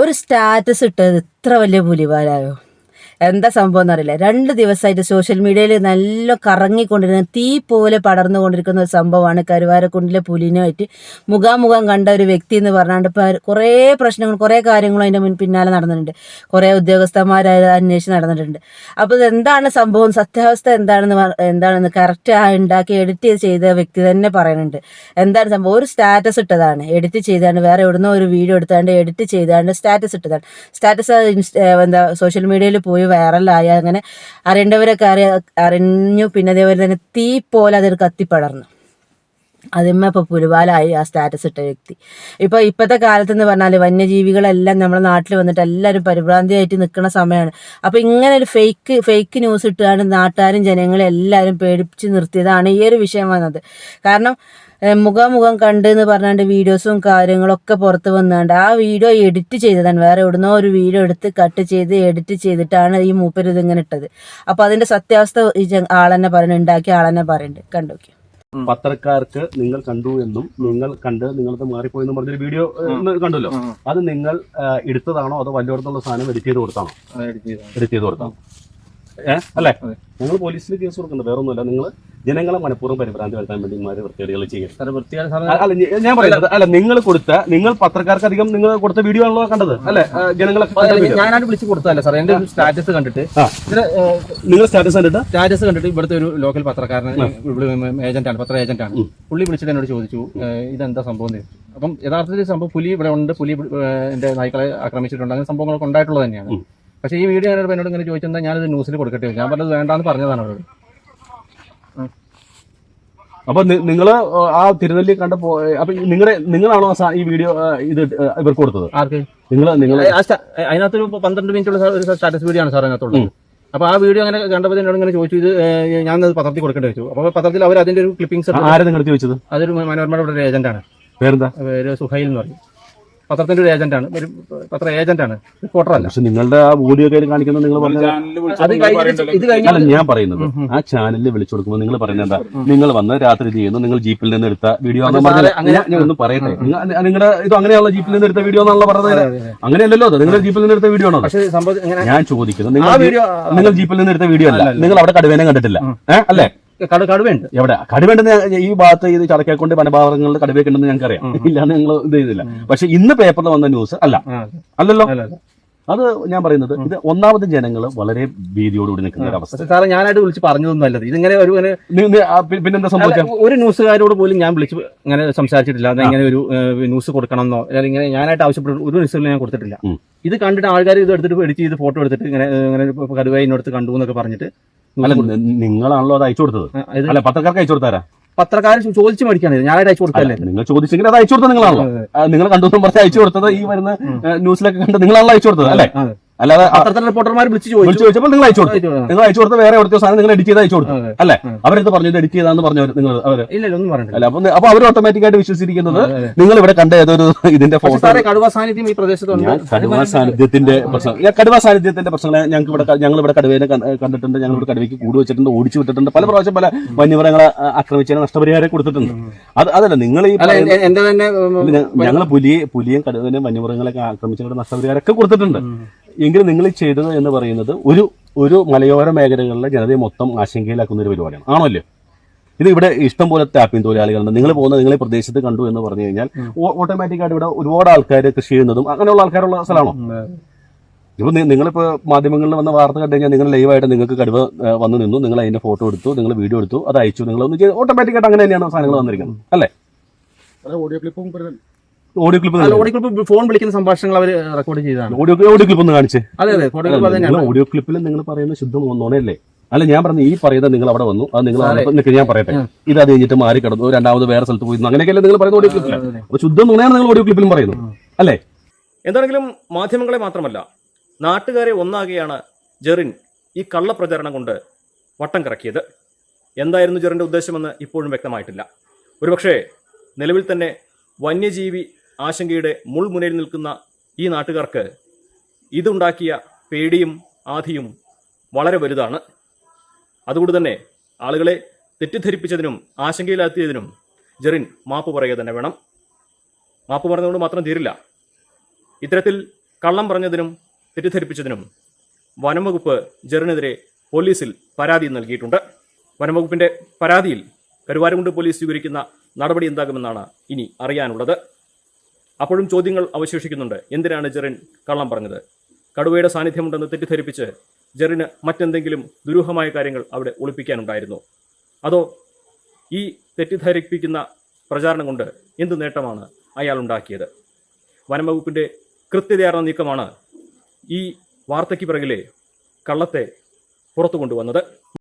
ഒരു സ്റ്റാറ്റസ് ഇട്ടത് ഇത്ര വലിയ പുലിവാലായോ എന്താ സംഭവം എന്നറിയില്ല രണ്ട് ദിവസമായിട്ട് സോഷ്യൽ മീഡിയയിൽ നല്ല കറങ്ങിക്കൊണ്ടിരുന്ന തീ പോലെ പടർന്നുകൊണ്ടിരിക്കുന്ന ഒരു സംഭവമാണ് കരുവാരക്കുണ്ടിലെ പുലിനുമായിട്ട് മുഖാമുഖം കണ്ട ഒരു വ്യക്തി എന്ന് പറഞ്ഞാണ്ട് ഇപ്പം കുറേ പ്രശ്നങ്ങൾ കുറേ കാര്യങ്ങളും അതിന്റെ മുൻ പിന്നാലെ നടന്നിട്ടുണ്ട്. കുറേ ഉദ്യോഗസ്ഥന്മാർ അന്വേഷിച്ച് നടന്നിട്ടുണ്ട്. അപ്പോൾ ഇത് എന്താണ് സംഭവം? സത്യാവസ്ഥ എന്താണെന്ന് എന്താണെന്ന് കറക്റ്റ് ആ ഉണ്ടാക്കി എഡിറ്റ് ചെയ്ത വ്യക്തി തന്നെ പറയുന്നുണ്ട്. എന്താണ് സംഭവം? ഒരു സ്റ്റാറ്റസ് ഇട്ടതാണ്. എഡിറ്റ് ചെയ്താണ്ട് വേറെ എവിടുന്നോ ഒരു വീഡിയോ എടുത്താണ്ട് എഡിറ്റ് ചെയ്താണ്ട് സ്റ്റാറ്റസ് ഇട്ടതാണ്. സ്റ്റാറ്റസ് എന്താ സോഷ്യൽ മീഡിയയിൽ പോയി വൈറലായി അങ്ങനെ അറിയേണ്ടവരൊക്കെ അറിയ അറിഞ്ഞു. പിന്നെ അതേപോലെ തന്നെ തീ പോലെ അതൊരു കത്തിപ്പടർന്നു അതിന്മേ ഇപ്പോൾ പുലിവാലായി ആ സ്റ്റാറ്റസ് ഇട്ട വ്യക്തി. ഇപ്പോൾ ഇപ്പോഴത്തെ കാലത്ത് എന്ന് പറഞ്ഞാൽ വന്യജീവികളെല്ലാം നമ്മുടെ നാട്ടിൽ വന്നിട്ട് എല്ലാവരും പരിഭ്രാന്തിയായിട്ട് നിൽക്കുന്ന സമയമാണ് അപ്പോൾ ഇങ്ങനെ ഒരു ഫേക്ക് ഫേക്ക് ന്യൂസ് ഇട്ടാണ് നാട്ടുകാരും ജനങ്ങളെ എല്ലാവരും പേടിപ്പിച്ച് നിർത്തിയതാണ് ഈ ഒരു വിഷയം വന്നത്. കാരണം മുഖാമുഖം കണ്ട് എന്ന് പറഞ്ഞാണ്ട് വീഡിയോസും കാര്യങ്ങളൊക്കെ പുറത്ത് വന്നാണ്ട് ആ വീഡിയോ എഡിറ്റ് ചെയ്തതാണ്. വേറെ എവിടുന്നോ ഒരു വീഡിയോ എടുത്ത് കട്ട് ചെയ്ത് എഡിറ്റ് ചെയ്തിട്ടാണ് ഈ മൂപ്പര് ഇതിങ്ങനെ ഇട്ടത്. അപ്പോൾ അതിന്റെ സത്യാവസ്ഥ ഈ ആളെന്നെ പറയുന്നത് ഉണ്ടാക്കിയ ആളെന്നെ പറയുന്നുണ്ട് കണ്ടോക്കി പത്രക്കാർക്ക് നിങ്ങൾ കണ്ടു എന്നും നിങ്ങൾ കണ്ട് നിങ്ങളത് മാറിപ്പോയെന്നും പറഞ്ഞൊരു വീഡിയോ കണ്ടല്ലോ. അത് നിങ്ങൾ എടുത്തതാണോ അതോ വല്ലയിടത്തുള്ള സാധനം എഡിറ്റ് ചെയ്ത് കൊടുത്താണോ? എഡിറ്റ് ചെയ്ത് കൊടുത്താണോ? അല്ലേ? ഞങ്ങൾ നിങ്ങൾ പോലീസിൽ കേസ് കൊടുക്കുന്നത് വേറെ ഒന്നുമല്ല നിങ്ങൾ ജനങ്ങളെ മനഃപൂർവം പരിഭ്രാന്തി വരുത്താൻ വേണ്ടി ഇമാര് വൃത്തികേടുകൾ ചെയ്യും ഞാൻ പറയുന്നത് അല്ല. നിങ്ങൾ കൊടുത്ത നിങ്ങൾ പത്രക്കാർക്ക് അധികം നിങ്ങൾ കൊടുത്ത വീഡിയോ ആണല്ലോ കണ്ടത് അല്ലെ? ജനങ്ങളെ ഞാനാണ് വിളിച്ച് കൊടുത്തതല്ല സാർ എന്റെ സ്റ്റാറ്റസ് കണ്ടിട്ട്. നിങ്ങൾ സ്റ്റാറ്റസ് കണ്ടിട്ട്? സ്റ്റാറ്റസ് കണ്ടിട്ട് ഇവിടുത്തെ ഒരു ലോക്കൽ പത്രക്കാരൻ ഏജന്റാണ് പത്ര ഏജന്റാണ് പുള്ളി വിളിച്ചിട്ട് എന്നോട് ചോദിച്ചു ഇതെന്താ സംഭവം. അപ്പം യഥാർത്ഥത്തിൽ സംഭവം പുലി ഇവിടെ ഉണ്ട് പുലി എന്റെ നായ്ക്കളെ ആക്രമിച്ചിട്ടുണ്ട്. അങ്ങനെ സംഭവങ്ങളൊക്കെ ഉണ്ടായിട്ടുള്ളത് തന്നെയാണ്. പക്ഷേ ഈ വീഡിയോ ഞാനോട് എന്നോട് ഇങ്ങനെ ചോദിച്ചെന്താ ഞാനത് ന്യൂസിൽ കൊടുക്കട്ടെ? ഞാൻ പറഞ്ഞത് വേണ്ടാന്ന് പറഞ്ഞതാണ് അവരോട്. അപ്പൊ നിങ്ങൾ ആ തിരുനെല്ലി കണ്ട അപ്പൊ നിങ്ങളെ നിങ്ങളാണോ ഈ വീഡിയോ ഇത് ഇവർക്ക് കൊടുത്തത്? ആർക്ക്? നിങ്ങൾ നിങ്ങൾ അതിനകത്തൊരു പന്ത്രണ്ട് മിനിറ്റുള്ള ഒരു സ്റ്റാറ്റസ് വീഡിയോ ആണ് സാർ അതിനകത്തുള്ളത്. അപ്പൊ ആ വീഡിയോ അങ്ങനെ കണ്ടപ്പോൾ എന്നോട് ഇങ്ങനെ ചോദിച്ചു ഇത് ഞാൻ അത് പത്രത്തിൽ കൊടുക്കേണ്ടി വെച്ചു. അപ്പൊ പത്രത്തിൽ അവർ അതിന്റെ ഒരു ക്ലിപ്പിംഗ്സ് ആരെ നിങ്ങൾ ചോദിച്ചത്? അതൊരു മനോരമയുടെ ഒരു ഏജന്റാണ്. പേരെന്താ? പേര് സുഹൈൽ എന്ന് പറയും. പത്രത്തിന്റെ ഒരു ഏജന്റാണ് ഒരു പത്ര ഏജന്റാണ് റിപ്പോർട്ടറല്ല പക്ഷെ നിങ്ങളുടെ ആ വീഡിയോ കയ്യിൽ കാണിക്കുന്നത് നിങ്ങൾ പറഞ്ഞത് കഴിഞ്ഞിട്ട് ഇത് കഴിഞ്ഞാൽ ഞാൻ പറയുന്നത് ആ ചാനലിൽ വിളിച്ചു കൊടുക്കുമ്പോൾ നിങ്ങൾ പറയുന്നത് എന്താ? നിങ്ങൾ വന്ന് രാത്രി ഇത് ചെയ്യുന്നു നിങ്ങൾ ജീപ്പിൽ നിന്ന് എടുത്ത വീഡിയോ ഞാൻ- ഒന്നും പറയട്ടെ. നിങ്ങളുടെ ഇത് അങ്ങനെയുള്ള ജീപ്പിൽ നിന്ന് എടുത്ത വീഡിയോ എന്നുള്ള പറഞ്ഞത് അങ്ങനെയല്ലല്ലോ അത്. നിങ്ങളുടെ ജീപ്പിൽ നിന്ന് എടുത്ത വീഡിയോ ആണോ ഞാൻ ചോദിക്കുന്നു. ആ നിങ്ങൾ വീഡിയോ നിങ്ങൾ ജീപ്പിൽ നിന്ന് എടുത്ത വീഡിയോ അല്ല. നിങ്ങൾ അവിടെ കടുവേനെ കണ്ടിട്ടില്ല. ഏഹ് അല്ലേ? കട കടുവയുണ്ട്. എവിടെ കടുവയുണ്ടെന്ന് ഈ ഭാഗത്ത് ഇത് ചടക്കേക്കൊണ്ട് വനഭാഗങ്ങളിൽ കടുവയൊക്കെ ഉണ്ടെന്ന് ഞങ്ങൾക്കറിയാം ഇല്ലാന്ന് ഞങ്ങൾ ഇത് ചെയ്തില്ല. പക്ഷെ ഇന്ന് പേപ്പറിൽ വന്ന ന്യൂസ് അല്ല. അല്ലല്ലോ? അല്ല, അല്ല. അത് ഞാൻ പറയുന്നത് ഇത് ഒന്നാമത് ജനങ്ങൾ വളരെ ഭീതിയോടുകൂടി നിൽക്കുന്ന ഒരു അവസ്ഥ സാറേ ഞാനായിട്ട് വിളിച്ച് പറഞ്ഞതൊന്നും അല്ലത്. ഇതിങ്ങനെ ഒരു പിന്നെന്താ സംഭവിച്ചത് ഒരു ന്യൂസുകാരോട് പോലും ഞാൻ വിളിച്ച് ഇങ്ങനെ സംസാരിച്ചിട്ടില്ല. അത് ഇങ്ങനെ ഒരു ന്യൂസ് കൊടുക്കണമെന്നോ അല്ലെങ്കിൽ ഇങ്ങനെ ഞാനായിട്ട് ആവശ്യപ്പെട്ട ഒരു ന്യൂസിലും ഞാൻ കൊടുത്തിട്ടില്ല. ഇത് കണ്ടിട്ട് ആൾക്കാർ ഇത് എടുത്തിട്ട് എഡിറ്റ് ചെയ്ത് ഫോട്ടോ എടുത്തിട്ട് ഇങ്ങനെ ഇങ്ങനെ കടുവയിനടുത്ത് കണ്ടു എന്നൊക്കെ പറഞ്ഞിട്ട് അല്ല നിങ്ങളാണല്ലോ അത് അയച്ചു കൊടുത്തത്. അല്ല പത്രക്കാർക്ക് അയച്ചു കൊടുത്താരാ? പത്രക്കാർ ചോദിച്ചു മേടിക്കാൻ ഞാൻ അയച്ചു കൊടുത്തല്ലേ നിങ്ങൾ ചോദിച്ചെങ്കിൽ അത് അയച്ചു കൊടുത്തത് നിങ്ങളാണല്ലോ. നിങ്ങൾ കണ്ടു പറഞ്ഞ് അയച്ചു കൊടുത്തത് ഈ വരുന്ന ന്യൂസിലൊക്കെ കണ്ട് നിങ്ങളാണല്ലോ അയച്ചു കൊടുത്തത് അല്ലേ. അല്ലാതെ റിപ്പോർട്ടർമാർ വിളിച്ച് വിളിച്ചു ചോദിച്ചു. ചോദിച്ചപ്പോൾ നിങ്ങൾ അയച്ചു കൊടുത്തു. നിങ്ങൾ അയച്ചു കൊടുത്ത വേറെ എവിടുത്തെ സാധനം നിങ്ങൾ എഡിറ്റ് ചെയ്ത് അയച്ചു കൊടുത്തു. അല്ലേ? ഉം. അവരെടുത്ത് പറഞ്ഞു എഡിറ്റ് ചെയ്താന്ന് പറഞ്ഞു നിങ്ങൾ പറഞ്ഞിട്ടില്ല. അല്ല അപ്പൊ അപ്പൊ അവർ ഓട്ടോമാറ്റിക് ആയിട്ട് വിശ്വസിച്ചിരിക്കുന്നത്. നിങ്ങൾ ഇവിടെ കണ്ട ഏതൊരു ഇതിന്റെ ഫോട്ടോ കടുവ സാന്നിധ്യം ഈ പ്രദേശത്തുണ്ട് കടുവ സാന്നിധ്യത്തിന്റെ പ്രശ്നം കടുവ സാന്നിധ്യത്തിന്റെ പ്രശ്നങ്ങൾ ഞങ്ങൾക്ക് ഇവിടെ ഞങ്ങൾ ഇവിടെ കടുവേനെ കണ്ടിട്ടുണ്ട് ഞങ്ങൾ ഇവിടെ കടുവയ്ക്ക് കൂട് വെച്ചിട്ടുണ്ട് ഓടിച്ചു വിട്ടിട്ടുണ്ട്. പല പ്രാവശ്യം പല വന്യമൃഗങ്ങളെ ആക്രമിച്ചതിന് നഷ്ടപരിഹാരം കൊടുത്തിട്ടുണ്ട്. അത് അതല്ല നിങ്ങൾ ഈ ഞങ്ങൾ പുലിയെ പുലിയും കടുവനും വന്യമൃഗങ്ങളൊക്കെ ആക്രമിച്ചവരുടെ നഷ്ടപരിഹാരമൊക്കെ കൊടുത്തിട്ടുണ്ട്. എങ്കിലും നിങ്ങൾ ചെയ്തത് എന്ന് പറയുന്നത് ഒരു ഒരു മലയോര മേഖലകളിലെ ജനതയെ മൊത്തം ആശങ്കയിലാക്കുന്ന ഒരു പരിപാടിയാണ്. ആണോ അല്ലേ ഇത് ഇവിടെ ഇഷ്ടം പോലെ ടാപ്പിംഗ് തൊഴിലാളികളുണ്ട്. നിങ്ങൾ പോകുന്ന നിങ്ങൾ പ്രദേശത്ത് കണ്ടു എന്ന് പറഞ്ഞു കഴിഞ്ഞാൽ ഓട്ടോമാറ്റിക്കായിട്ട് ഇവിടെ ഒരുപാട് ആൾക്കാർ കൃഷി ചെയ്യുന്നതും അങ്ങനെയുള്ള ആൾക്കാരുള്ള സ്ഥലമാണോ? ഇപ്പൊ നിങ്ങളിപ്പോ മാധ്യമങ്ങളിൽ വന്ന വാർത്ത കണ്ടു കഴിഞ്ഞാൽ നിങ്ങൾ ലൈവായിട്ട് നിങ്ങൾക്ക് കടുവ വന്നു നിന്നു. നിങ്ങൾ അതിന്റെ ഫോട്ടോ എടുത്തു നിങ്ങൾ വീഡിയോ എടുത്തു അത് അയച്ചു. നിങ്ങൾ ഒന്ന് ചെയ്ത് ഓട്ടോമാറ്റിക് ആയിട്ട് അങ്ങനെ തന്നെയാണ് സാധനങ്ങൾ വന്നിരിക്കുന്നത്. അല്ലേ? ഓഡിയോ ക്ലിപ്പും ഓഡിയോ ക്ലിപ്പ് അല്ല ക്ലിപ്പ് ഫോൺ വിളിക്കുന്ന സംഭാഷണങ്ങൾ അവർ റെക്കോർഡ് ചെയ്താണ് ഓഡിയോ ഓഡിയോ ക്ലിപ്പ് ഒന്ന് കാണിച്ച്. അതെ അതെ ഫോട്ടോ ക്ലിപ്പ് തന്നെയാണ് ഓഡിയോ ക്ലിപ്പിൽ നിങ്ങൾ പറയുന്ന ശുദ്ധം ഒന്നോണല്ലേ അല്ല ഞാൻ പറഞ്ഞു ഈ പറയുന്നത് നിങ്ങൾ അവിടെ വന്നു. അത് നിങ്ങൾ ഞാൻ പറയട്ടെ. ഇത് അത് കഴിഞ്ഞിട്ട് മാറി കിടന്നു. രണ്ടാമത് വേറെ സ്ഥലത്ത് പോയി അങ്ങനെയൊക്കെയല്ലേ നിങ്ങൾ പറയുന്ന ഓഡിയോ ക്ലിപ്പിൽ അതെ, അതെ. അപ്പൊ ശുദ്ധം നുണയാണ് നിങ്ങൾ ഓഡിയോ ക്ലിപ്പിലും പറയുന്നു അല്ലേ? എന്താണെങ്കിലും മാധ്യമങ്ങളെ മാത്രമല്ല നാട്ടുകാരെ ഒന്നാകെയാണ് ജെറിൻ ഈ കള്ളപ്രചരണം കൊണ്ട് വട്ടം കറക്കിയത്. എന്തായിരുന്നു ജെറിന്റെ ഉദ്ദേശമെന്ന് ഇപ്പോഴും വ്യക്തമായിട്ടില്ല. ഒരുപക്ഷെ നിലവിൽ തന്നെ വന്യജീവി ആശങ്കയുടെ മുൾമുനയിൽ നിൽക്കുന്ന ഈ നാട്ടുകാർക്ക് ഇതുണ്ടാക്കിയ പേടിയും ആധിയും വളരെ വലുതാണ്. അതുകൊണ്ട് തന്നെ ആളുകളെ തെറ്റിദ്ധരിപ്പിച്ചതിനും ആശങ്കയിലാത്തിയതിനും ജെറിൻ മാപ്പ് പറയുക തന്നെ വേണം. മാപ്പ് പറഞ്ഞതുകൊണ്ട് മാത്രം തീരില്ല. ഇത്തരത്തിൽ കള്ളം പറഞ്ഞതിനും തെറ്റിദ്ധരിപ്പിച്ചതിനും വനംവകുപ്പ് ജെറിനെതിരെ പോലീസിൽ പരാതി നൽകിയിട്ടുണ്ട്. വനംവകുപ്പിന്റെ പരാതിയിൽ കരുവാരകുണ്ട് പോലീസ് സ്വീകരിക്കുന്ന നടപടി എന്താകുമെന്നാണ് ഇനി അറിയാനുള്ളത്. അപ്പോഴും ചോദ്യങ്ങൾ അവശേഷിക്കുന്നുണ്ട്. എന്തിനാണ് ജെറിൻ കള്ളം പറഞ്ഞത്? കടുവയുടെ സാന്നിധ്യമുണ്ടെന്ന് തെറ്റിദ്ധരിപ്പിച്ച് ജെറിന് മറ്റെന്തെങ്കിലും ദുരൂഹമായ കാര്യങ്ങൾ അവിടെ ഒളിപ്പിക്കാനുണ്ടായിരുന്നു. അതോ ഈ തെറ്റിദ്ധരിപ്പിക്കുന്ന പ്രചാരണം കൊണ്ട് എന്ത് നേട്ടമാണ് അയാൾ ഉണ്ടാക്കിയത് വനംവകുപ്പിന്റെ കൃത്യതയാർന്ന നീക്കമാണ് ഈ വാർത്തയ്ക്ക് പിറകിലെ കള്ളത്തെ പുറത്തു കൊണ്ടുവന്നത്